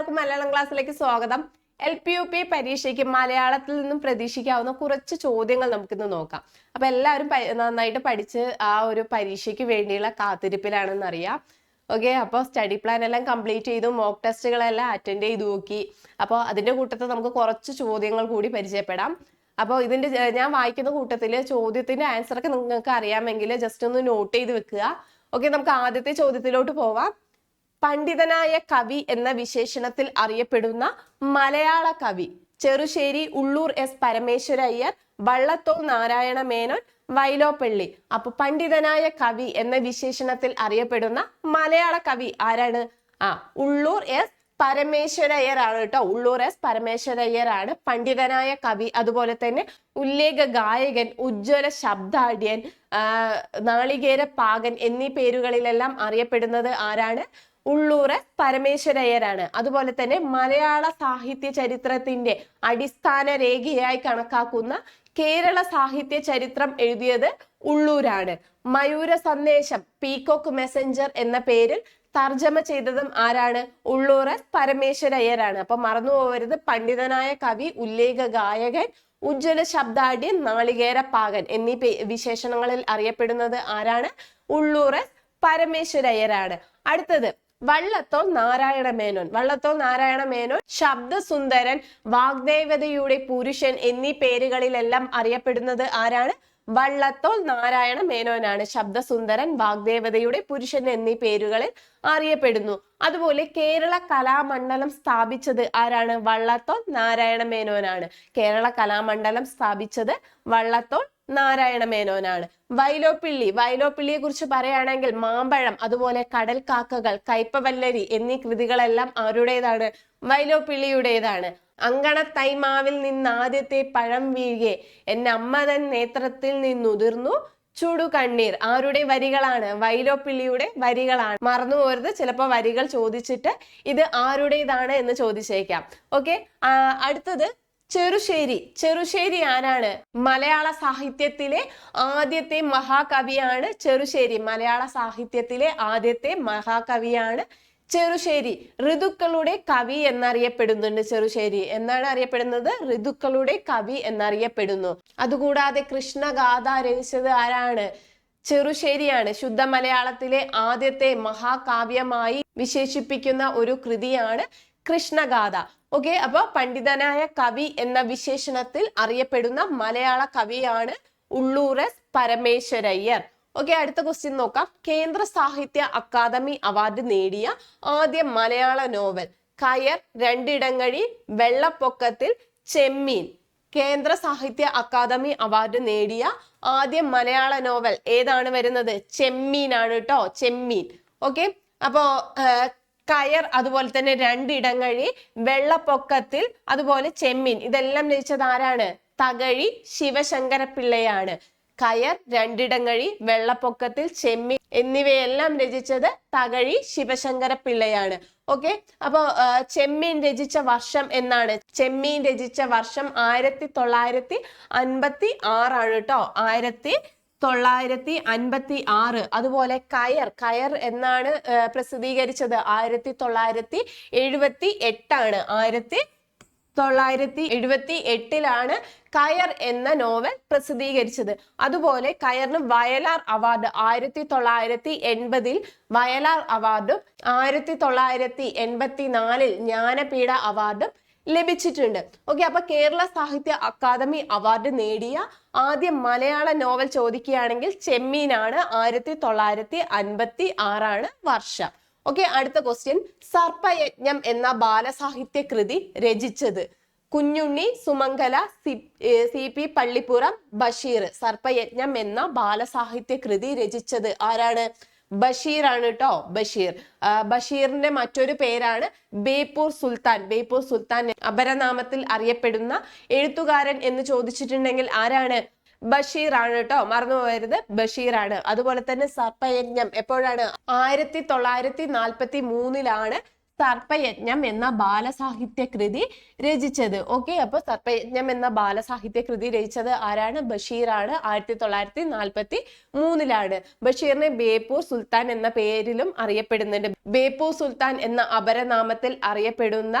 എല്ലാവർക്കും മലയാളം ക്ലാസ്സിലേക്ക് സ്വാഗതം. എൽ പി യു പി പരീക്ഷയ്ക്ക് മലയാളത്തിൽ നിന്നും പ്രതീക്ഷിക്കാവുന്ന കുറച്ച് ചോദ്യങ്ങൾ നമുക്കിന്ന് നോക്കാം. അപ്പൊ എല്ലാവരും നന്നായിട്ട് പഠിച്ച് ആ ഒരു പരീക്ഷയ്ക്ക് വേണ്ടിയുള്ള കാത്തിരിപ്പിലാണെന്ന് അറിയാം. ഓക്കെ അപ്പോൾ സ്റ്റഡി പ്ലാൻ എല്ലാം കംപ്ലീറ്റ് ചെയ്തു മോക്ക് ടെസ്റ്റുകളെല്ലാം അറ്റൻഡ് ചെയ്തു നോക്കി. അപ്പോൾ അതിന്റെ കൂട്ടത്തിൽ നമുക്ക് കുറച്ച് ചോദ്യങ്ങൾ കൂടി പരിചയപ്പെടാം. അപ്പോൾ ഇതിന്റെ ഞാൻ വായിക്കുന്ന കൂട്ടത്തിൽ ചോദ്യത്തിന്റെ ആൻസർ ഒക്കെ നിങ്ങൾക്ക് അറിയാമെങ്കിൽ ജസ്റ്റ് ഒന്ന് നോട്ട് ചെയ്ത് വെക്കുക. ഓക്കെ നമുക്ക് ആദ്യത്തെ ചോദ്യത്തിലോട്ട് പോവാം. പണ്ഡിതനായ കവി എന്ന വിശേഷണത്തിൽ അറിയപ്പെടുന്ന മലയാള കവി ചെറുശ്ശേരി ഉള്ളൂർ എസ് പരമേശ്വര അയ്യർ വള്ളത്തോൾ നാരായണ മേനോൻ വൈലോപ്പള്ളി. അപ്പൊ പണ്ഡിതനായ കവി എന്ന വിശേഷണത്തിൽ അറിയപ്പെടുന്ന മലയാള കവി ആരാണ്? ആ ഉള്ളൂർ എസ് പരമേശ്വരയ്യർ ആണ് കേട്ടോ. ഉള്ളൂർ എസ് പരമേശ്വരയ്യർ ആണ് പണ്ഡിതനായ കവി. അതുപോലെ തന്നെ ഉല്ലേഖ ഗായകൻ ഉജ്ജ്വല ശബ്ദാഢ്യൻ നാളികേര പാകൻ എന്നീ പേരുകളിലെല്ലാം അറിയപ്പെടുന്നത് ആരാണ്? ഉള്ളൂർ പരമേശ്വരയ്യരാണ്. അതുപോലെ തന്നെ മലയാള സാഹിത്യ ചരിത്രത്തിന്റെ അടിസ്ഥാന രേഖയായി കണക്കാക്കുന്ന കേരള സാഹിത്യ ചരിത്രം എഴുതിയത് ഉള്ളൂരാണ്. മയൂര സന്ദേശം പീകോക്ക് മെസ്സഞ്ചർ എന്ന പേരിൽ തർജമ ചെയ്തതും ആരാണ്? ഉള്ളൂർ പരമേശ്വരയ്യരാണ്. അപ്പൊ മറന്നു പോകരുത്. പണ്ഡിതനായ കവി ഉല്ലേഖ ഗായകൻ ഉജ്ജ്വല ശബ്ദാഢ്യൻ നാളികേര പാകൻ എന്നീ വിശേഷണങ്ങളിൽ അറിയപ്പെടുന്നത് ആരാണ്? ഉള്ളൂർ പരമേശ്വരയ്യരാണ്. അടുത്തത് വള്ളത്തോൾ നാരായണ മേനോൻ വള്ളത്തോൾ നാരായണ മേനോൻ ശബ്ദസുന്ദരൻ വാഗ്ദേവതയുടെ പുരുഷൻ എന്നീ പേരുകളിലെല്ലാം അറിയപ്പെടുന്നത് ആരാണ്? വള്ളത്തോൾ നാരായണ മേനോനാണ് ശബ്ദസുന്ദരൻ വാഗ്ദേവതയുടെ പുരുഷൻ എന്നീ പേരുകളിൽ അറിയപ്പെടുന്നു. അതുപോലെ കേരള കലാമണ്ഡലം സ്ഥാപിച്ചത് ആരാണ്? വള്ളത്തോൾ നാരായണ മേനോനാണ് കേരള കലാമണ്ഡലം സ്ഥാപിച്ചത് വള്ളത്തോൾ നാരായണ മേനോനാണ്. വൈലോപ്പിള്ളി. വൈലോപ്പിള്ളിയെ കുറിച്ച് പറയുകയാണെങ്കിൽ മാമ്പഴം അതുപോലെ കടൽ കാക്കകൾ കയ്പവല്ലരി എന്നീ കൃതികളെല്ലാം ആരുടേതാണ്? വൈലോപ്പിള്ളിയുടേതാണ്. അങ്കണത്തൈമാവിൽ നിന്ന് ആദ്യത്തെ പഴം വീഴെ. എന്റെ അമ്മതൻ നേത്രത്തിൽ നിന്നുതിർന്നു. ചുടു കണ്ണീർ ആരുടെ വരികളാണ്? വൈലോപ്പിള്ളിയുടെ വരികളാണ്. മറന്നു പോരുത് ചിലപ്പോൾ വരികൾ ചോദിച്ചിട്ട് ഇത് ആരുടേതാണ് എന്ന് ചോദിച്ചേക്കാം. ഓക്കെ? അടുത്തത് ചെറുശ്ശേരി ചെറുശ്ശേരി ആരാണ്? മലയാള സാഹിത്യത്തിലെ ആദ്യത്തെ മഹാകവിയാണ് ചെറുശ്ശേരി. മലയാള സാഹിത്യത്തിലെ ആദ്യത്തെ മഹാകവിയാണ് ചെറുശ്ശേരി. ഋതുക്കളുടെ കവി എന്നറിയപ്പെടുന്നുണ്ട് ചെറുശ്ശേരി. എന്നാണ് അറിയപ്പെടുന്നത്? ഋതുക്കളുടെ കവി എന്നറിയപ്പെടുന്നു. അതുകൂടാതെ കൃഷ്ണഗാഥ രചിച്ചത് ആരാണ്? ചെറുശ്ശേരിയാണ്. ശുദ്ധ മലയാളത്തിലെ ആദ്യത്തെ മഹാകാവ്യമായി വിശേഷിപ്പിക്കുന്ന ഒരു കൃതിയാണ് കൃഷ്ണഗാഥ. ഓക്കെ അപ്പൊ പണ്ഡിതനായ കവി എന്ന വിശേഷണത്തിൽ അറിയപ്പെടുന്ന മലയാള കവിയാണ് ഉള്ളൂർ എസ് പരമേശ്വരയ്യർ. ഓക്കെ അടുത്ത ക്വസ്റ്റ്യൻ നോക്കാം. കേന്ദ്ര സാഹിത്യ അക്കാദമി അവാർഡ് നേടിയ ആദ്യ മലയാള നോവൽ കയർ രണ്ടിടങ്ങഴി വെള്ളപ്പൊക്കത്തിൽ ചെമ്മീൻ. കേന്ദ്ര സാഹിത്യ അക്കാദമി അവാർഡ് നേടിയ ആദ്യ മലയാള നോവൽ ഏതാണ് വരുന്നത്? ചെമ്മീനാണ് കേട്ടോ ചെമ്മീൻ. ഓക്കെ അപ്പോ കയർ അതുപോലെ തന്നെ രണ്ടിടങ്ങഴി വെള്ളപ്പൊക്കത്തിൽ അതുപോലെ ചെമ്മീൻ. ഇതെല്ലാം രചിച്ചത് ആരാണ്? തകഴി ശിവശങ്കര പിള്ളയാണ് കയർ രണ്ടിടങ്ങഴി വെള്ളപ്പൊക്കത്തിൽ ചെമ്മീൻ എന്നിവയെല്ലാം രചിച്ചത് തകഴി ശിവശങ്കര പിള്ളയാണ് ഓക്കെ? അപ്പോ ചെമ്മീൻ രചിച്ച വർഷം എന്നാണ്? ചെമ്മീൻ രചിച്ച വർഷം ആയിരത്തി തൊള്ളായിരത്തി അൻപത്തി ആറാണ് കേട്ടോ. ആയിരത്തി തൊള്ളായിരത്തി അൻപത്തി ആറ് അതുപോലെ കയർ കയർ എന്നാണ് പ്രസിദ്ധീകരിച്ചത്. ആയിരത്തി തൊള്ളായിരത്തി എഴുപത്തി എട്ടാണ് ആയിരത്തി തൊള്ളായിരത്തി എഴുപത്തി എട്ടിലാണ് കയർ എന്ന നോവൽ പ്രസിദ്ധീകരിച്ചത്. അതുപോലെ കയറിന് വയലാർ അവാർഡ് ആയിരത്തി തൊള്ളായിരത്തി എൺപതിൽ വയലാർ അവാർഡും ആയിരത്തി തൊള്ളായിരത്തി എൺപത്തി നാലിൽ ജ്ഞാനപീഠ അവാർഡും ലഭിച്ചിട്ടുണ്ട്. ഓക്കെ അപ്പൊ കേരള സാഹിത്യ അക്കാദമി അവാർഡ് നേടിയ ആദ്യ മലയാള നോവൽ ചോദിക്കുകയാണെങ്കിൽ ചെമ്മീനാണ് ആയിരത്തി തൊള്ളായിരത്തി അൻപത്തി ആറാണ് വർഷം. ഓക്കെ അടുത്ത ക്വസ്റ്റ്യൻ സർപ്പയജ്ഞം എന്ന ബാലസാഹിത്യ കൃതി രചിച്ചത് കുഞ്ഞുണ്ണി സുമംഗല സി പി പള്ളിപ്പുറം ബഷീർ. സർപ്പയജ്ഞം എന്ന ബാലസാഹിത്യ കൃതി രചിച്ചത് ആരാണ്? ബഷീർ ആണ് കേട്ടോ ബഷീർ ബഷീറിന്റെ മറ്റൊരു പേരാണ് ബേപ്പൂർ സുൽത്താൻ. ബേപ്പൂർ സുൽത്താൻ അപരനാമത്തിൽ അറിയപ്പെടുന്ന എഴുത്തുകാരൻ എന്ന് ചോദിച്ചിട്ടുണ്ടെങ്കിൽ ആരാണ്? ബഷീർ ആണ് കേട്ടോ മറന്നു പോകരുത്. ബഷീർ ആണ് അതുപോലെ തന്നെ സർപ്പയജ്ഞം എപ്പോഴാണ്? ആയിരത്തി തൊള്ളായിരത്തി നാൽപ്പത്തി മൂന്നിലാണ് സർപ്പയജ്ഞം എന്ന ബാലസാഹിത്യ കൃതി രചിച്ചത്. ഓക്കെ അപ്പൊ സർപ്പയജ്ഞം എന്ന ബാലസാഹിത്യ കൃതി രചിച്ചത് ആരാണ്? ബഷീറാണ്. ആയിരത്തി തൊള്ളായിരത്തി നാൽപ്പത്തി മൂന്നിലാണ് ബഷീറിനെ ബേപ്പൂർ സുൽത്താൻ എന്ന പേരിലും അറിയപ്പെടുന്നുണ്ട്. ബേപ്പൂർ സുൽത്താൻ എന്ന അപരനാമത്തിൽ അറിയപ്പെടുന്ന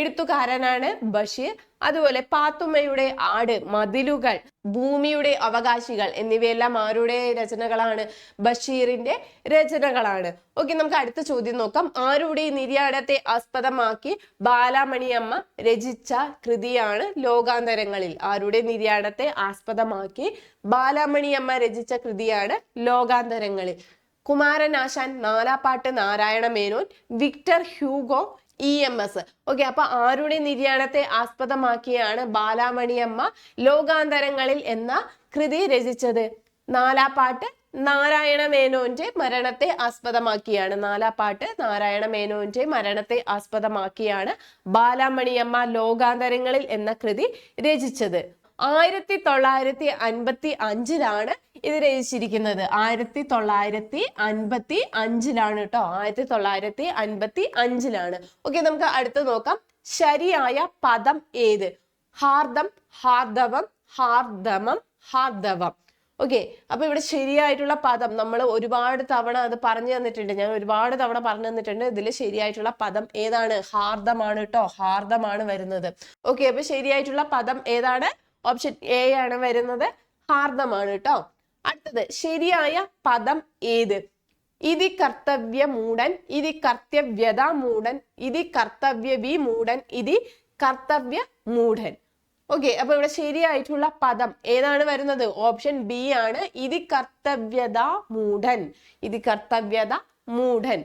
എഴുത്തുകാരനാണ് ബഷീർ. അതുപോലെ പാത്തുമ്മയുടെ ആട് മതിലുകൾ ഭൂമിയുടെ അവകാശികൾ എന്നിവയെല്ലാം ആരുടെ രചനകളാണ്? ബഷീറിന്റെ രചനകളാണ്. ഓക്കെ നമുക്ക് അടുത്ത ചോദ്യം നോക്കാം. ആരുടെ നിര്യാണത്തെ ആസ്പദമാക്കി ബാലാമണിയമ്മ രചിച്ച കൃതിയാണ് ലോകാന്തരങ്ങളിൽ? ആരുടെ നിര്യാണത്തെ ആസ്പദമാക്കി ബാലാമണിയമ്മ രചിച്ച കൃതിയാണ് ലോകാന്തരങ്ങളിൽ? Kumaranasan Nalappat Narayana Menon Victor Hugo E M S okay അപ്പൊ ആരുടെ നിര്യാണത്തെ ആസ്പദമാക്കിയാണ് ബാലാമണിയമ്മ ലോകാന്തരങ്ങളിൽ എന്ന കൃതി രചിച്ചത്? നാലാപ്പാട്ട് നാരായണ മേനോന്റെ മരണത്തെ ആസ്പദമാക്കിയാണ്. നാലാപ്പാട്ട് നാരായണ മേനോന്റെ മരണത്തെ ആസ്പദമാക്കിയാണ് ബാലാമണിയമ്മ ലോകാന്തരങ്ങളിൽ എന്ന കൃതി രചിച്ചത്. ആയിരത്തി തൊള്ളായിരത്തി അൻപത്തി അഞ്ചിലാണ് ഇത് രചിച്ചിരിക്കുന്നത്. ആയിരത്തി തൊള്ളായിരത്തി അൻപത്തി അഞ്ചിലാണ് കേട്ടോ. ആയിരത്തി തൊള്ളായിരത്തി അൻപത്തി അഞ്ചിലാണ് ഓക്കെ നമുക്ക് അടുത്ത് നോക്കാം. ശരിയായ പദം ഏത്? ഹാർദം ഹാർദവം ഹാർദമം ഹാർദവം. ഓക്കെ അപ്പൊ ഇവിടെ ശരിയായിട്ടുള്ള പദം നമ്മൾ ഒരുപാട് തവണ അത് പറഞ്ഞു തന്നിട്ടുണ്ട്. ഞാൻ ഒരുപാട് തവണ പറഞ്ഞു തന്നിട്ടുണ്ട്. ഇതിൽ ശരിയായിട്ടുള്ള പദം ഏതാണ്? ഹാർദമാണ് കേട്ടോ. ഹാർദമാണ് വരുന്നത്. ഓക്കെ അപ്പൊ ശരിയായിട്ടുള്ള പദം ഏതാണ്? ഓപ്ഷൻ എ ആണ് വരുന്നത് ഹാർദമാണ് കേട്ടോ അടുത്തത് ശരിയായ പദം ഏത്? ഇതി കർത്തവ്യ മൂടൻ ഇതി കർത്തവ്യത മൂടൻ ഇതി കർത്തവ്യ വി മൂടൻ ഇതി കർത്തവ്യ മൂഢൻ ഓക്കെ അപ്പൊ ഇവിടെ ശരിയായിട്ടുള്ള പദം ഏതാണ് വരുന്നത്? ഓപ്ഷൻ ബി ആണ്. ഇതി കർത്തവ്യത മൂഢൻ ഇതി കർത്തവ്യത മൂഢൻ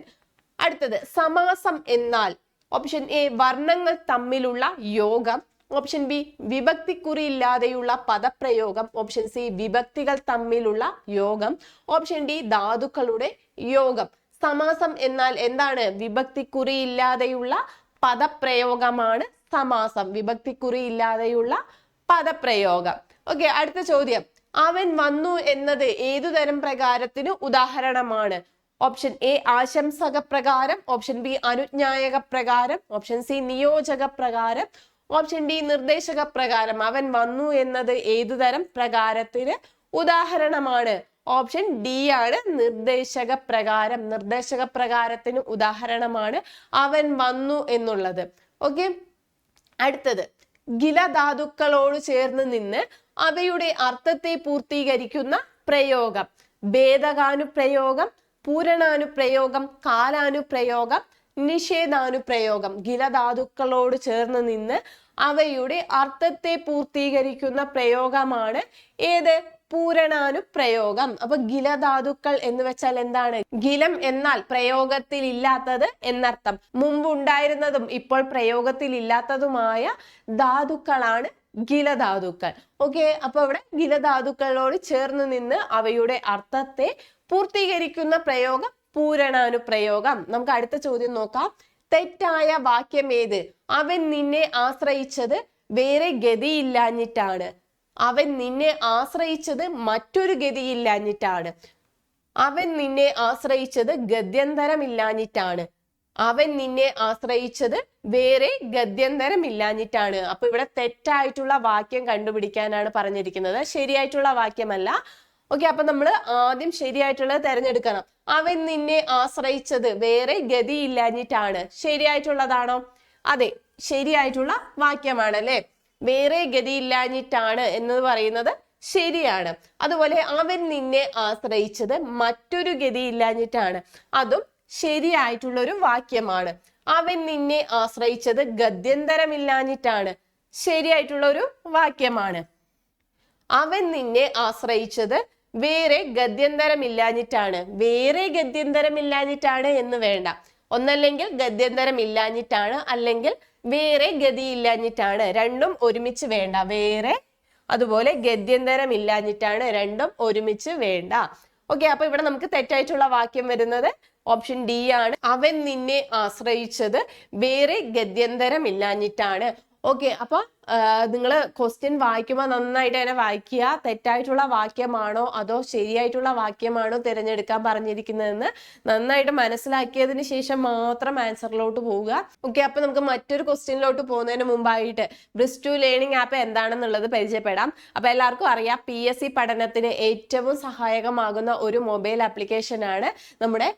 അടുത്തത് സമാസം എന്നാൽ. ഓപ്ഷൻ എ വർണങ്ങൾ തമ്മിലുള്ള യോഗം. ഓപ്ഷൻ ബി വിഭക്തിക്കുറി ഇല്ലാതെയുള്ള പദപ്രയോഗം. ഓപ്ഷൻ സി വിഭക്തികൾ തമ്മിലുള്ള യോഗം. ഓപ്ഷൻ ഡി ധാതുക്കളുടെ യോഗം. സമാസം എന്നാൽ എന്താണ്? വിഭക്തിക്കുറി ഇല്ലാതെയുള്ള പദപ്രയോഗമാണ് സമാസം. വിഭക്തിക്കുറി ഇല്ലാതെയുള്ള പദപ്രയോഗം. ഓക്കെ അടുത്ത ചോദ്യം. അവൻ വന്നു എന്നത് ഏതുതരം പ്രകാരത്തിന് ഉദാഹരണമാണ്? ഓപ്ഷൻ എ ആശംസക പ്രകാരം ഓപ്ഷൻ ബി അനുജ്ഞായക പ്രകാരം ഓപ്ഷൻ സി നിയോജക പ്രകാരം ഓപ്ഷൻ ഡി നിർദ്ദേശക പ്രകാരം അവൻ വന്നു എന്നത് ഏതുതരം പ്രകാരത്തിന് ഉദാഹരണമാണ്? ഓപ്ഷൻ ഡി ആണ് നിർദ്ദേശക പ്രകാരം. നിർദ്ദേശക പ്രകാരത്തിന് ഉദാഹരണമാണ് അവൻ വന്നു എന്നുള്ളത്. ഓക്കെ അടുത്തത്. ഗിലധാതുക്കളോട് ചേർന്ന് നിന്ന് അവയുടെ അർത്ഥത്തെ പൂർത്തീകരിക്കുന്ന പ്രയോഗം. ഭേദകാനുപ്രയോഗം പൂരണാനുപ്രയോഗം കാലാനുപ്രയോഗം നിഷേധാനുപ്രയോഗം. ഗിലധാതുക്കളോട് ചേർന്ന് നിന്ന് അവയുടെ അർത്ഥത്തെ പൂർത്തീകരിക്കുന്ന പ്രയോഗമാണ് ഏത്? പൂരണാനുപ്രയോഗം. അപ്പൊ ഗിലധാതുക്കൾ എന്ന് വെച്ചാൽ എന്താണ്? ഗിലം എന്നാൽ പ്രയോഗത്തിൽ ഇല്ലാത്തത് എന്നർത്ഥം മുമ്പുണ്ടായിരുന്നതും ഇപ്പോൾ പ്രയോഗത്തിൽ ഇല്ലാത്തതുമായ ധാതുക്കളാണ് ഗിലധാതുക്കൾ. ഓക്കെ? അപ്പൊ ഇവിടെ ഗിലധാതുക്കളോട് ചേർന്ന് നിന്ന് അവയുടെ അർത്ഥത്തെ പൂർത്തീകരിക്കുന്ന പ്രയോഗം പൂരണാനുപ്രയോഗം. നമുക്ക് അടുത്ത ചോദ്യം നോക്കാം. തെറ്റായ വാക്യം ഏത്? അവൻ നിന്നെ ആശ്രയിച്ചത് വേറെ ഗതിയില്ലാഞ്ഞിട്ടാണ്. അവൻ നിന്നെ ആശ്രയിച്ചത് മറ്റൊരു ഗതിയില്ലാഞ്ഞിട്ടാണ്. അവൻ നിന്നെ ആശ്രയിച്ചത് ഗദ്യന്തരമില്ലാഞ്ഞിട്ടാണ് അവൻ നിന്നെ ആശ്രയിച്ചത് വേറെ ഗദ്യന്തരമില്ലാഞ്ഞിട്ടാണ് അപ്പൊ ഇവിടെ തെറ്റായിട്ടുള്ള വാക്യം കണ്ടുപിടിക്കാനാണ് പറഞ്ഞിരിക്കുന്നത്. ശരിയായിട്ടുള്ള വാക്യമല്ല. ഓക്കെ അപ്പൊ നമ്മൾ ആദ്യം ശരിയായിട്ടുള്ളത് തിരഞ്ഞെടുക്കണം. അവൻ നിന്നെ ആശ്രയിച്ചത് വേറെ ഗതിയില്ലാഞ്ഞിട്ടാണ്. ശരിയായിട്ടുള്ളതാണോ? അതെ ശരിയായിട്ടുള്ള വാക്യമാണ് അല്ലെ വേറെ ഗതിയില്ലാഞ്ഞിട്ടാണ് എന്ന് പറയുന്നത് ശരിയാണ്. അതുപോലെ അവൻ നിന്നെ ആശ്രയിച്ചത് മറ്റൊരു ഗതിയില്ലാഞ്ഞിട്ടാണ്. അതും ശരിയായിട്ടുള്ള ഒരു വാക്യമാണ്. അവൻ നിന്നെ ആശ്രയിച്ചത് ഗദ്യന്തരമില്ലാഞ്ഞിട്ടാണ് ശരിയായിട്ടുള്ള ഒരു വാക്യമാണ്. അവൻ നിന്നെ ആശ്രയിച്ചത് വേറെ ഗദ്യന്തരമില്ലാഞ്ഞിട്ടാണ്. വേറെ ഗദ്യന്തരമില്ലാഞ്ഞിട്ടാണ് എന്ന് വേണ്ട. ഒന്നല്ലെങ്കിൽ ഗദ്യന്തരമില്ലാഞ്ഞിട്ടാണ് അല്ലെങ്കിൽ വേറെ ഗതിയില്ലാഞ്ഞിട്ടാണ്. രണ്ടും ഒരുമിച്ച് വേണ്ട. വേറെ അതുപോലെ ഗദ്യന്തരമില്ലാഞ്ഞിട്ടാണ് രണ്ടും ഒരുമിച്ച് വേണ്ട. ഓക്കെ അപ്പൊ ഇവിടെ നമുക്ക് തെറ്റായിട്ടുള്ള വാക്യം വരുന്നത് ഓപ്ഷൻ ഡി ആണ്. അവൻ നിന്നെ ആശ്രയിച്ചത് വേറെ ഗദ്യന്തരമില്ലാഞ്ഞിട്ടാണ്. ഓക്കെ അപ്പൊ നിങ്ങൾ ക്വസ്റ്റ്യൻ വായിക്കുമ്പോൾ നന്നായിട്ട് തന്നെ വായിക്കുക. തെറ്റായിട്ടുള്ള വാക്യമാണോ അതോ ശരിയായിട്ടുള്ള വാക്യമാണോ തിരഞ്ഞെടുക്കാൻ പറഞ്ഞിരിക്കുന്നതെന്ന് നന്നായിട്ട് മനസ്സിലാക്കിയതിന് ശേഷം മാത്രം ആൻസറിലോട്ട് പോവുക. ഓക്കെ അപ്പൊ നമുക്ക് മറ്റൊരു ക്വസ്റ്റ്യനിലോട്ട് പോകുന്നതിന് മുമ്പായിട്ട് ബ്രിസ് ടു ലേണിംഗ് ആപ്പ് എന്താണെന്നുള്ളത് പരിചയപ്പെടാം. അപ്പൊ എല്ലാവർക്കും അറിയാം പി എസ് സി പഠനത്തിന് ഏറ്റവും സഹായകമാകുന്ന ഒരു മൊബൈൽ ആപ്ലിക്കേഷൻ ആണ് നമ്മുടെ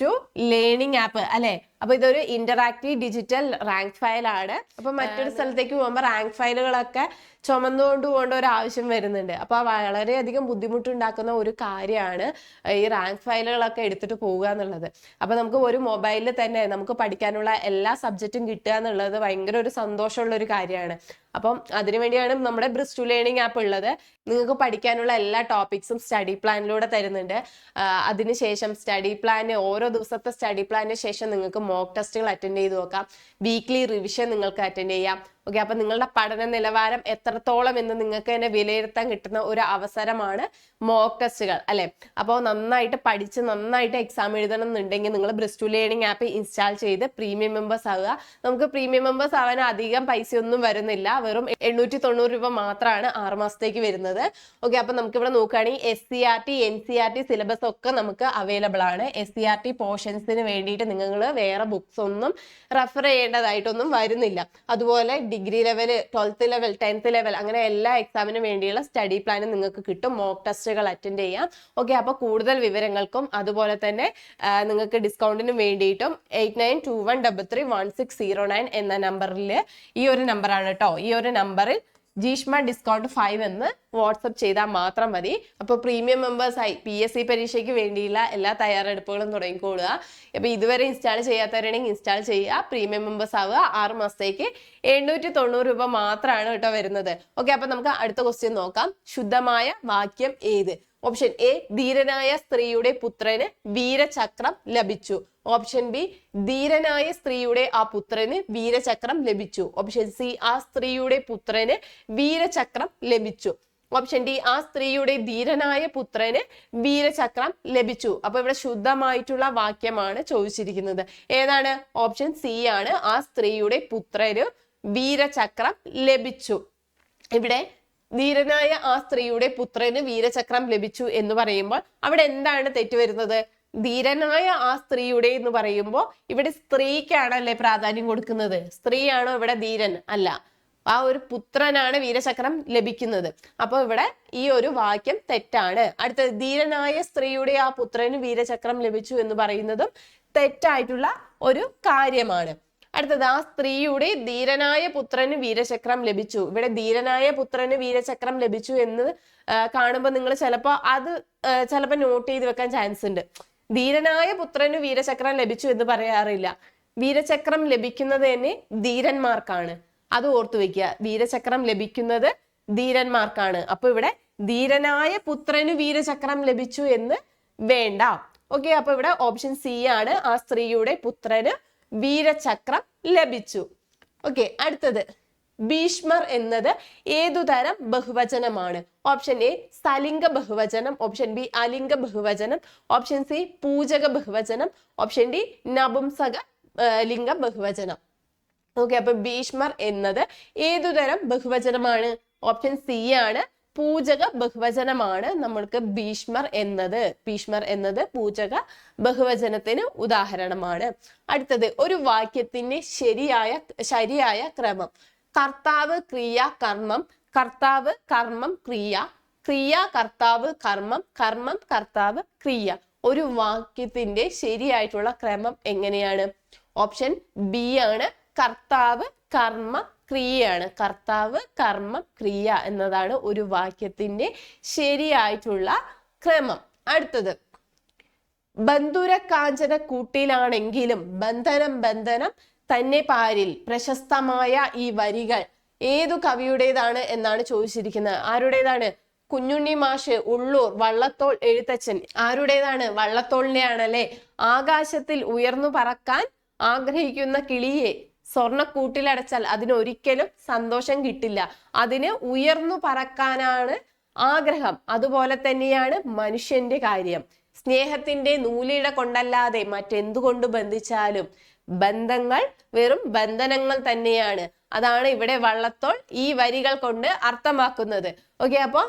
ടു ലേണിംഗ് ആപ്പ് അല്ലെ? അപ്പൊ ഇതൊരു ഇന്ററാക്റ്റീവ് ഡിജിറ്റൽ റാങ്ക് ഫയൽ ആണ്. അപ്പൊ മറ്റൊരു സ്ഥലത്തേക്ക് പോകുമ്പോൾ റാങ്ക് ഫയലുകളൊക്കെ ചുമന്നുകൊണ്ട് പോകേണ്ട ഒരു ആവശ്യം വരുന്നുണ്ട്. അപ്പൊ വളരെയധികം ബുദ്ധിമുട്ടുണ്ടാക്കുന്ന ഒരു കാര്യമാണ് ഈ റാങ്ക് ഫയലുകളൊക്കെ എടുത്തിട്ട് പോവുക എന്നുള്ളത്. അപ്പൊ നമുക്ക് ഒരു മൊബൈലിൽ തന്നെ നമുക്ക് പഠിക്കാനുള്ള എല്ലാ സബ്ജക്റ്റും കിട്ടുക എന്നുള്ളത് ഭയങ്കര ഒരു സന്തോഷമുള്ള ഒരു കാര്യമാണ്. അപ്പം അതിനുവേണ്ടിയാണ് നമ്മുടെ ബ്രിസ്റ്റു ലേണിംഗ് ആപ്പ് ഉള്ളത്. നിങ്ങൾക്ക് പഠിക്കാനുള്ള എല്ലാ ടോപ്പിക്സും സ്റ്റഡി പ്ലാനിലൂടെ തരുന്നുണ്ട്. അതിനുശേഷം സ്റ്റഡി പ്ലാന് ഓരോ ദിവസത്തെ സ്റ്റഡി പ്ലാനിന് ശേഷം നിങ്ങൾക്ക് മോക്ക് ടെസ്റ്റുകൾ അറ്റൻഡ് ചെയ്ത് നോക്കാം. വീക്ക്ലി റിവിഷൻ നിങ്ങൾക്ക് അറ്റൻഡ് ചെയ്യാം. ഓക്കെ അപ്പൊ നിങ്ങളുടെ പഠന നിലവാരം എത്രത്തോളം എന്ന് നിങ്ങൾക്ക് തന്നെ വിലയിരുത്താൻ കിട്ടുന്ന ഒരു അവസരമാണ് മോക്ക് ടെസ്റ്റുകൾ അല്ലെ? അപ്പോൾ നന്നായിട്ട് പഠിച്ച് നന്നായിട്ട് എക്സാം എഴുതണം എന്നുണ്ടെങ്കിൽ നിങ്ങൾ Bris to learning app install ചെയ്ത് പ്രീമിയം മെമ്പേഴ്സ് ആവുക. നമുക്ക് പ്രീമിയം മെമ്പേഴ്സ് ആവാൻ അധികം ഒന്നും വരുന്നില്ല. വെറും എണ്ണൂറ്റി തൊണ്ണൂറ് രൂപ മാത്രമാണ് ആറ് മാസത്തേക്ക് വരുന്നത്. ഓക്കെ അപ്പൊ നമുക്ക് ഇവിടെ നോക്കുകയാണെങ്കിൽ S C R T N C R T syllabus ഒക്കെ നമുക്ക് അവൈലബിൾ ആണ്. എസ് സി ആർ ടി പോർഷൻസിന് വേണ്ടിയിട്ട് നിങ്ങൾ വേറെ ബുക്സ് ഒന്നും റെഫർ ചെയ്യേണ്ടതായിട്ടൊന്നും വരുന്നില്ല. അതുപോലെ degree level twelfth level tenth level അങ്ങനെ എല്ലാ എക്സാമിനും വേണ്ടിയുള്ള സ്റ്റഡി പ്ലാനും നിങ്ങൾക്ക് കിട്ടും. മോക്ക് ടെസ്റ്റുകൾ അറ്റൻഡ് ചെയ്യാം. ഓക്കെ അപ്പോൾ കൂടുതൽ വിവരങ്ങൾക്കും അതുപോലെ തന്നെ നിങ്ങൾക്ക് ഡിസ്കൗണ്ടിനും വേണ്ടിയിട്ടും eight nine two one double three one six zero nine എന്ന നമ്പറിൽ ഈ ഒരു നമ്പറാണ് കേട്ടോ ഈ ഒരു നമ്പറിൽ ജീഷ്മ ഡിസ്കൗണ്ട് ഫൈവ് എന്ന് വാട്സപ്പ് ചെയ്താൽ മാത്രം മതി. അപ്പോൾ പ്രീമിയം മെമ്പേഴ്സ് ആയി പി എസ് സി പരീക്ഷയ്ക്ക് വേണ്ടിയുള്ള എല്ലാ തയ്യാറെടുപ്പുകളും തുടങ്ങിക്കൊള്ളുക അപ്പോൾ ഇതുവരെ ഇൻസ്റ്റാൾ ചെയ്യാത്തവരാണെങ്കിൽ ഇൻസ്റ്റാൾ ചെയ്യുക. പ്രീമിയം മെമ്പേഴ്സ് ആവുക. ആറ് മാസത്തേക്ക് എണ്ണൂറ്റി തൊണ്ണൂറ് രൂപ മാത്രമാണ് കേട്ടോ വരുന്നത്. ഓക്കെ അപ്പോൾ നമുക്ക് അടുത്ത ക്വസ്റ്റ്യൻ നോക്കാം. ശുദ്ധമായ വാക്യം ഏത്? ഓപ്ഷൻ എ ധീരനായ സ്ത്രീയുടെ പുത്രന് വീരചക്രം ലഭിച്ചു. ഓപ്ഷൻ ബി ധീരനായ സ്ത്രീയുടെ ആ പുത്രന് വീരചക്രം ലഭിച്ചു. ഓപ്ഷൻ സി ആ സ്ത്രീയുടെ പുത്രന് വീരചക്രം ലഭിച്ചു. ഓപ്ഷൻ ഡി ആ സ്ത്രീയുടെ ധീരനായ പുത്രന് വീരചക്രം ലഭിച്ചു. അപ്പൊ ഇവിടെ ശുദ്ധമായിട്ടുള്ള വാക്യമാണ് ചോദിച്ചിരിക്കുന്നത്. ഏതാണ്? ഓപ്ഷൻ സി ആണ്. ആ സ്ത്രീയുടെ പുത്രന് വീരചക്രം ലഭിച്ചു. ഇവിടെ ധീരനായ ആ സ്ത്രീയുടെ പുത്രന് വീരചക്രം ലഭിച്ചു എന്ന് പറയുമ്പോൾ അവിടെ എന്താണ് തെറ്റ് വരുന്നത്? ധീരനായ ആ സ്ത്രീയുടെ എന്ന് പറയുമ്പോൾ ഇവിടെ സ്ത്രീക്കാണല്ലേ പ്രാധാന്യം കൊടുക്കുന്നത്? സ്ത്രീയാണോ ഇവിടെ ധീരൻ? അല്ല. ആ ഒരു പുത്രനാണ് വീരചക്രം ലഭിക്കുന്നത്. അപ്പൊ ഇവിടെ ഈ ഒരു വാക്യം തെറ്റാണ്. അടുത്തത് ധീരനായ സ്ത്രീയുടെ ആ പുത്രന് വീരചക്രം ലഭിച്ചു എന്ന് പറയുന്നതും തെറ്റായിട്ടുള്ള ഒരു കാര്യമാണ്. അടുത്തത് ആ സ്ത്രീയുടെ ധീരനായ പുത്രന് വീരചക്രം ലഭിച്ചു. ഇവിടെ ധീരനായ പുത്രന് വീരചക്രം ലഭിച്ചു എന്ന് കാണുമ്പോൾ നിങ്ങൾ ചിലപ്പോൾ അത് ചിലപ്പോൾ നോട്ട് ചെയ്ത് വെക്കാൻ ചാൻസ് ഉണ്ട്. ധീരനായ പുത്രന് വീരചക്രം ലഭിച്ചു എന്ന് പറയാറില്ല. വീരചക്രം ലഭിക്കുന്നത് തന്നെ ധീരന്മാർക്കാണ്. അത് ഓർത്തു വെക്കുക. വീരചക്രം ലഭിക്കുന്നത് ധീരന്മാർക്കാണ്. അപ്പൊ ഇവിടെ ധീരനായ പുത്രന് വീരചക്രം ലഭിച്ചു എന്ന് വേണ്ട. ഓക്കെ അപ്പൊ ഇവിടെ ഓപ്ഷൻ സി ആണ്. ആ സ്ത്രീയുടെ പുത്രന് വീരചക്രം ലഭിച്ചു. ഓക്കെ അടുത്തത്. ഭീഷ്മർ എന്നത് ഏതുതരം ബഹുവചനമാണ്? ഓപ്ഷൻ എ സലിംഗ ബഹുവചനം. ഓപ്ഷൻ ബി അലിംഗ ബഹുവചനം. ഓപ്ഷൻ സി പൂജക ബഹുവചനം. ഓപ്ഷൻ ഡി നപുംസക ലിംഗ ബഹുവചനം. ഓക്കെ അപ്പൊ ഭീഷ്മർ എന്നത് ഏതുതരം ബഹുവചനമാണ്? ഓപ്ഷൻ സി ആണ് പൂജക ബഹുവചനമാണ് നമ്മൾക്ക് ഭീഷ്മർ എന്നത്. ഭീഷ്മർ എന്നത് പൂജക ബഹുവചനത്തിന് ഉദാഹരണമാണ്. അടുത്തത് ഒരു വാക്യത്തിന്റെ ശരിയായ ശരിയായ ക്രമം. കർത്താവ് ക്രിയ കർമ്മം. കർത്താവ് കർമ്മം ക്രിയ. ക്രിയ കർത്താവ് കർമ്മം. കർമ്മം കർത്താവ് ക്രിയ. ഒരു വാക്യത്തിന്റെ ശരിയായിട്ടുള്ള ക്രമം എങ്ങനെയാണ്? ഓപ്ഷൻ ബി ആണ് കർത്താവ് കർമ്മ ക്രിയയാണ്. കർത്താവ് കർമ്മ ക്രിയ എന്നതാണ് ഒരു വാക്യത്തിന്റെ ശരിയായിട്ടുള്ള ക്രമം. അടുത്തത്. ബന്ധുര കാഞ്ചന കൂട്ടിലാണെങ്കിലും ബന്ധനം ബന്ധനം തന്നെ പാരിൽ പ്രശസ്തമായ ഈ വരികൾ ഏതു കവിയുടേതാണ് എന്നാണ് ചോദിച്ചിരിക്കുന്നത്. ആരുടേതാണ്? കുഞ്ഞുണ്ണി മാഷ് ഉള്ളൂർ വള്ളത്തോൾ എഴുത്തച്ഛൻ. ആരുടേതാണ്? വള്ളത്തോളിനെയാണല്ലേ? ആകാശത്തിൽ ഉയർന്നു പറക്കാൻ ആഗ്രഹിക്കുന്ന കിളിയെ സ്വർണക്കൂട്ടിലടച്ചാൽ അതിനൊരിക്കലും സന്തോഷം കിട്ടില്ല. അതിന് ഉയർന്നു പറക്കാനാണ് ആഗ്രഹം. അതുപോലെ തന്നെയാണ് മനുഷ്യന്റെ കാര്യം. സ്നേഹത്തിന്റെ നൂലിഴ കൊണ്ടല്ലാതെ മറ്റെന്തുകൊണ്ട് ബന്ധിച്ചാലും ബന്ധങ്ങൾ വെറും ബന്ധനങ്ങൾ തന്നെയാണ്. അതാണ് ഇവിടെ വള്ളത്തോൾ ഈ വരികൾ കൊണ്ട് അർത്ഥമാക്കുന്നത്. ഓക്കെ അപ്പോ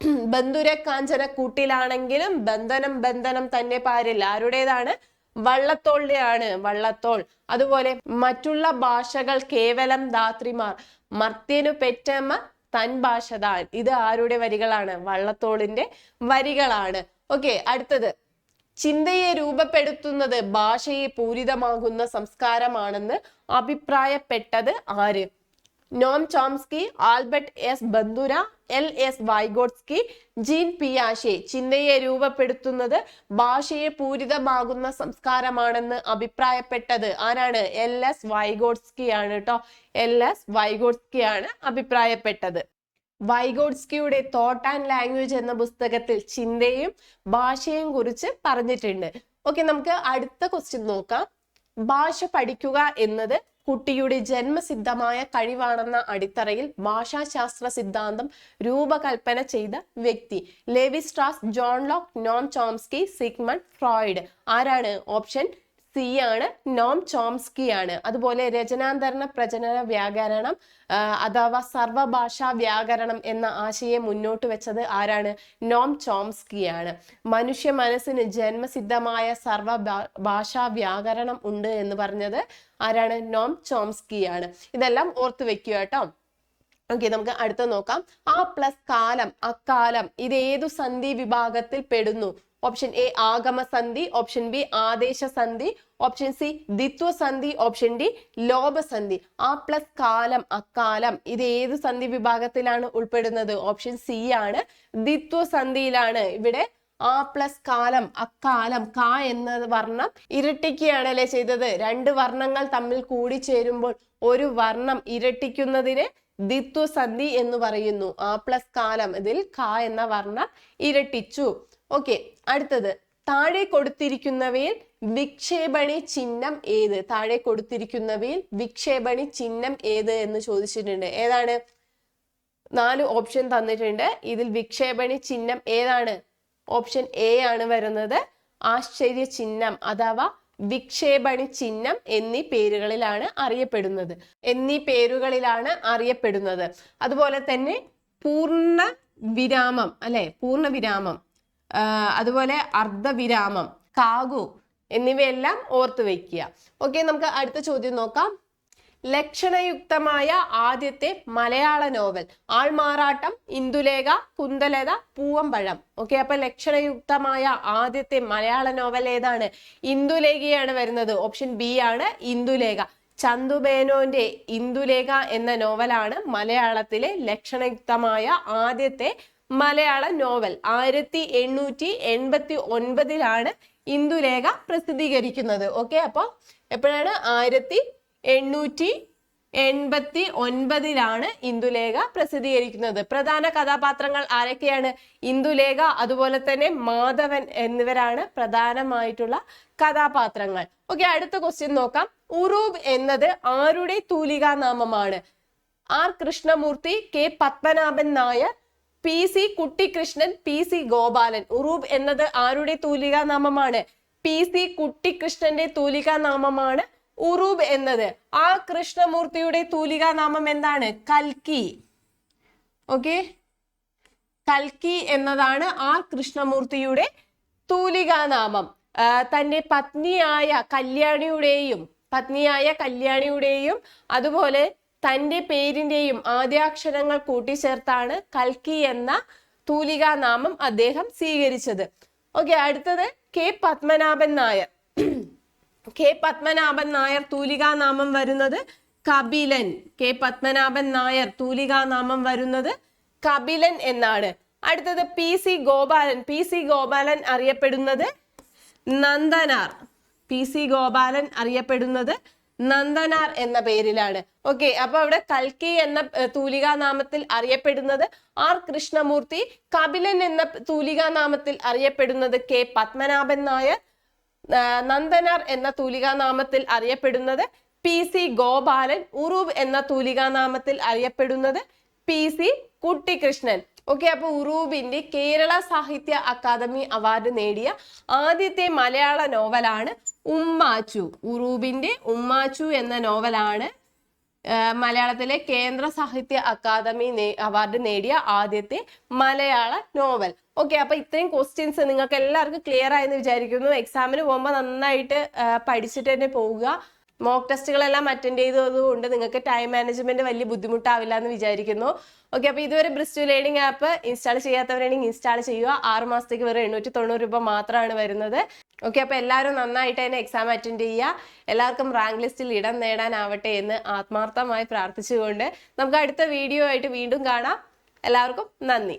ബന്ധുര കാഞ്ചന കൂട്ടിലാണെങ്കിലും ബന്ധനം ബന്ധനം തന്നെ പാരില്ല. ആരുടേതാണ്? വള്ളത്തോളിന്റെയാണ് വള്ളത്തോൾ. അതുപോലെ മറ്റുള്ള ഭാഷകൾ കേവലം ധാത്രിമാർ. മർത്യനു പെറ്റമ്മ തൻ ഭാഷ താൻ. ഇത് ആരുടെ വരികളാണ്? വള്ളത്തോളിന്റെ വരികളാണ്. ഓക്കെ അടുത്തത്. ചിന്തയെ രൂപപ്പെടുത്തുന്നത് ഭാഷയെ പൂരിതമാകുന്ന സംസ്കാരമാണെന്ന് അഭിപ്രായപ്പെട്ടത് ആര്? Noam Chomsky Albert S Bandura L S Vygotsky Jean പിയാഷെ. ചിന്തയെ രൂപപ്പെടുത്തുന്നത് ഭാഷയെ പൂരിതമാകുന്ന സംസ്കാരമാണെന്ന് അഭിപ്രായപ്പെട്ടത് ആരാണ്? എൽ എസ് വൈഗോട്സ്കി ആണ് കേട്ടോ എൽ എസ് വൈഗോട്സ്കി ആണ് അഭിപ്രായപ്പെട്ടത്. വൈഗോട്സ്കിയുടെ തോട്ട് ആൻഡ് ലാംഗ്വേജ് എന്ന പുസ്തകത്തിൽ ചിന്തയും ഭാഷയും കുറിച്ച് പറഞ്ഞിട്ടുണ്ട്. ഓക്കെ നമുക്ക് അടുത്ത ക്വസ്റ്റ്യൻ നോക്കാം. ഭാഷ പഠിക്കുക എന്നത് കുട്ടിയുടെ ജന്മസിദ്ധമായ കഴിവാണെന്ന അടിത്തറയിൽ ഭാഷാശാസ്ത്ര സിദ്ധാന്തം രൂപകൽപ്പന ചെയ്ത വ്യക്തി. Levi Strauss John Locke Noam Chomsky Sigmund Freud. ആരാണ്? ഓപ്ഷൻ സി ആണ്. നോം ചോംസ്കി ആണ്. അതുപോലെ രചനാന്തരണ പ്രജനന വ്യാകരണം അഥവാ സർവഭാഷാ വ്യാകരണം എന്ന ആശയം മുന്നോട്ട് വെച്ചത് ആരാണ്? നോം ചോംസ്കി ആണ്. മനുഷ്യ മനസ്സിന് ജന്മസിദ്ധമായ സർവ ഭാഷാ വ്യാകരണം ഉണ്ട് എന്ന് പറഞ്ഞത് ആരാണ്? നോം ചോംസ്കി ആണ്. ഇതെല്ലാം ഓർത്തു വെക്കുക കേട്ടോ. ഓക്കെ നമുക്ക് അടുത്ത നോക്കാം. ആ പ്ലസ് കാലം അക്കാലം ഇത് ഏതു സന്ധി വിഭാഗത്തിൽ പെടുന്നു? ഓപ്ഷൻ എ ആഗമ സന്ധി ഓപ്ഷൻ ബി ആദേശ സന്ധി ഓപ്ഷൻ സി ദിത്വസന്ധി ഓപ്ഷൻ ഡി ലോപസന്ധി ആ പ്ലസ് കാലം അക്കാലം ഇത് ഏത് സന്ധി വിഭാഗത്തിലാണ് ഉൾപ്പെടുന്നത്? ഓപ്ഷൻ സി ആണ്. ദിത്വസന്ധിയിലാണ് ഇവിടെ ആ പ്ലസ് കാലം അക്കാലം കാ എന്ന വർണം ഇരട്ടിക്കുകയാണ് അല്ലെ ചെയ്തത്? രണ്ട് വർണങ്ങൾ തമ്മിൽ കൂടിച്ചേരുമ്പോൾ ഒരു വർണം ഇരട്ടിക്കുന്നതിന് ദ്വിത്വസന്ധി എന്ന് പറയുന്നു. ആ പ്ലസ് കാലം ഇതിൽ ക എന്ന വർണം ഇരട്ടിച്ചു. ഓക്കെ അടുത്തത്. താഴെ കൊടുത്തിരിക്കുന്നവയിൽ വിക്ഷേപണി ചിഹ്നം ഏത്? താഴെ കൊടുത്തിരിക്കുന്നവയിൽ വിക്ഷേപണി ചിഹ്നം ഏത് എന്ന് ചോദിച്ചിട്ടുണ്ട്. ഏതാണ്? നാല് ഓപ്ഷൻ തന്നിട്ടുണ്ട്. ഇതിൽ വിക്ഷേപണി ചിഹ്നം ഏതാണ്? ഓപ്ഷൻ എ ആണ് വരുന്നത്. ആശ്ചര്യ ചിഹ്നം അഥവാ വിക്ഷേപണി ചിഹ്നം എന്നീ പേരുകളിലാണ് അറിയപ്പെടുന്നത്. എന്നീ പേരുകളിലാണ് അറിയപ്പെടുന്നത്. അതുപോലെ തന്നെ പൂർണ വിരാമം അല്ലെ? പൂർണ വിരാമം. അതുപോലെ അർദ്ധവിരാമം കാകു എന്നിവയെല്ലാം ഓർത്തു വയ്ക്കുക. ഓക്കെ നമുക്ക് അടുത്ത ചോദ്യം നോക്കാം. ലക്ഷണയുക്തമായ ആദ്യത്തെ മലയാള നോവൽ ആൾമാറാട്ടം ഇന്ദുലേഖ കുന്തലത പൂവമ്പഴം. ഓക്കെ അപ്പൊ ലക്ഷണയുക്തമായ ആദ്യത്തെ മലയാള നോവൽ ഏതാണ്? ഇന്ദുലേഖയാണ് വരുന്നത്. ഓപ്ഷൻ ബി ആണ് ഇന്ദുലേഖ. ചന്തുമേനോന്റെ ഇന്ദുലേഖ എന്ന നോവലാണ് മലയാളത്തിലെ ലക്ഷണയുക്തമായ ആദ്യത്തെ മലയാള നോവൽ ആയിരത്തി എണ്ണൂറ്റി എൺപത്തി ഒൻപതിലാണ് ഇന്ദുലേഖ പ്രസിദ്ധീകരിക്കുന്നത്. ഓക്കെ അപ്പോൾ എപ്പോഴാണ്? ആയിരത്തി എണ്ണൂറ്റി എൺപത്തി ഒൻപതിലാണ് ഇന്ദുലേഖ പ്രസിദ്ധീകരിക്കുന്നത്. പ്രധാന കഥാപാത്രങ്ങൾ ആരൊക്കെയാണ്? ഇന്ദുലേഖ അതുപോലെ തന്നെ മാധവൻ എന്നിവരാണ് പ്രധാനമായിട്ടുള്ള കഥാപാത്രങ്ങൾ. ഓക്കെ അടുത്ത ക്വസ്റ്റ്യൻ നോക്കാം. ഉറൂബ് എന്നത് ആരുടെ തൂലികാ നാമമാണ് R Krishnamurthy K Padmanabhan Nair P C Kuttikrishnan P C Gopalan. Uroob എന്നത് ആരുടെ തൂലികാ നാമമാണ് പി സി കുട്ടിക്കൃഷ്ണന്റെ തൂലികാ നാമമാണ് ഉറൂബ് എന്നത്. ആ കൃഷ്ണമൂർത്തിയുടെ തൂലികാ നാമം എന്താണ്? കൽക്കി. ഓക്കെ? കൽക്കി എന്നതാണ് ആ കൃഷ്ണമൂർത്തിയുടെ തൂലികാനാമം. നാമം തന്റെ പത്നിയായ കല്യാണിയുടെയും പത്നിയായ കല്യാണിയുടെയും അതുപോലെ തന്റെ പേരിന്റെയും ആദ്യാക്ഷരങ്ങൾ കൂട്ടിച്ചേർത്താണ് കൽക്കി എന്ന തൂലികാനാമം അദ്ദേഹം സ്വീകരിച്ചത്. ഓക്കെ അടുത്തത് കെ പത്മനാഭൻ നായർ. കെ പത്മനാഭൻ നായർ തൂലികാനാമം വരുന്നത് കപിലൻ. കെ പത്മനാഭൻ നായർ തൂലികാനാമം വരുന്നത് കപിലൻ എന്നാണ്. അടുത്തത് P C Gopalan. P C Gopalan അറിയപ്പെടുന്നത് നന്ദനാർ. പി സി ഗോപാലൻ അറിയപ്പെടുന്നത് നന്ദനാർ എന്ന പേരിലാണ്. ഓക്കെ അപ്പൊ അവിടെ കൽക്കി എന്ന തൂലികാ നാമത്തിൽ അറിയപ്പെടുന്നത് ആർ കൃഷ്ണമൂർത്തി കപിലൻ എന്ന തൂലികാനാമത്തിൽ അറിയപ്പെടുന്നത് കെ പത്മനാഭൻ നായർ നന്ദനാർ എന്ന തൂലികാനാമത്തിൽ അറിയപ്പെടുന്നത് പി സി ഗോപാലൻ ഉറൂബ് എന്ന തൂലികാനാമത്തിൽ അറിയപ്പെടുന്നത് പി സി കുട്ടിക്കൃഷ്ണൻ ഓക്കെ അപ്പൊ ഉറൂബിന്റെ കേരള സാഹിത്യ അക്കാദമി അവാർഡ് നേടിയ ആദ്യത്തെ മലയാള നോവലാണ് ഉമ്മാച്ചു. ഉറൂബിന്റെ ഉമ്മാച്ചു എന്ന നോവലാണ് മലയാളത്തിലെ കേന്ദ്ര സാഹിത്യ അക്കാദമി അവാർഡ് നേടിയ ആദ്യത്തെ മലയാള നോവൽ. ഓക്കെ അപ്പൊ ഇത്രയും ക്വസ്റ്റ്യൻസ് നിങ്ങൾക്ക് എല്ലാവർക്കും ക്ലിയർ ആയെന്ന് വിചാരിക്കുന്നു. എക്സാമിന് പോകുമ്പോൾ നന്നായിട്ട് പഠിച്ചിട്ട് തന്നെ പോവുക. മോക്ക് ടെസ്റ്റുകളെല്ലാം അറ്റൻഡ് ചെയ്തതുകൊണ്ട് നിങ്ങൾക്ക് ടൈം മാനേജ്മെന്റ് വലിയ ബുദ്ധിമുട്ടാവില്ല എന്ന് വിചാരിക്കുന്നു. ഓക്കെ അപ്പോൾ ഇതുവരെ Bris to learning app install ചെയ്യാത്തവരാണെങ്കിൽ ഇൻസ്റ്റാൾ ചെയ്യുക. ആറ് മാസത്തേക്ക് വെറും എണ്ണൂറ്റി തൊണ്ണൂറ് രൂപ മാത്രമാണ് വരുന്നത്. ഓക്കെ അപ്പോൾ എല്ലാവരും നന്നായിട്ട് തന്നെ എക്സാം അറ്റൻഡ് ചെയ്യുക. എല്ലാവർക്കും റാങ്ക് ലിസ്റ്റിൽ ഇടം നേടാനാവട്ടെ എന്ന് ആത്മാർത്ഥമായി പ്രാർത്ഥിച്ചുകൊണ്ട് നമുക്ക് അടുത്ത വീഡിയോ ആയിട്ട് വീണ്ടും കാണാം. എല്ലാവർക്കും നന്ദി.